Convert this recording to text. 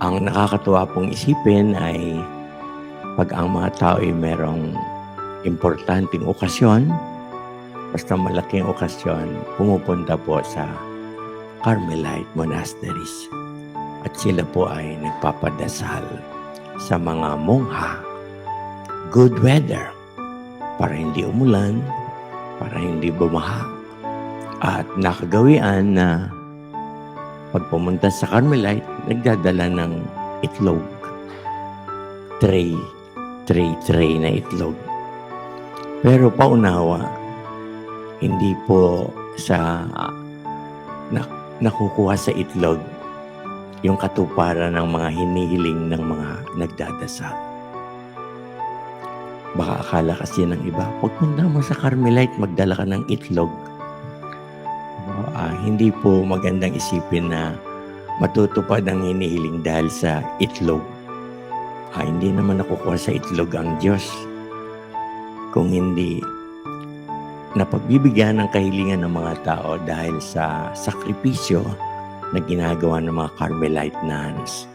Ang nakakatuwa pong isipin ay pag ang mga tao ay merong importanteng okasyon, basta malaking okasyon, pumupunta po sa Carmelite Monasteries. At sila po ay nagpapadasal sa mga mongha. Good weather para hindi umulan, para hindi bumaha. At nakagawian na pag pumunta sa Carmelite, nagdadala ng itlog. Tray, tray, tray na itlog. Pero paunawa, hindi po sa na, nakukuha sa itlog yung katuparan ng mga hinihiling ng mga nagdadasal. Baka akala kasi ng iba, pagpunta mo sa Carmelite, magdala ka ng itlog. Ah, hindi po magandang isipin na matutupad ang hinihiling dahil sa itlog. Ah, hindi naman nakukuha sa itlog ang Diyos. Kung hindi napagbibigyan ng kahilingan ng mga tao dahil sa sakripisyo na ginagawa ng mga Carmelite nuns.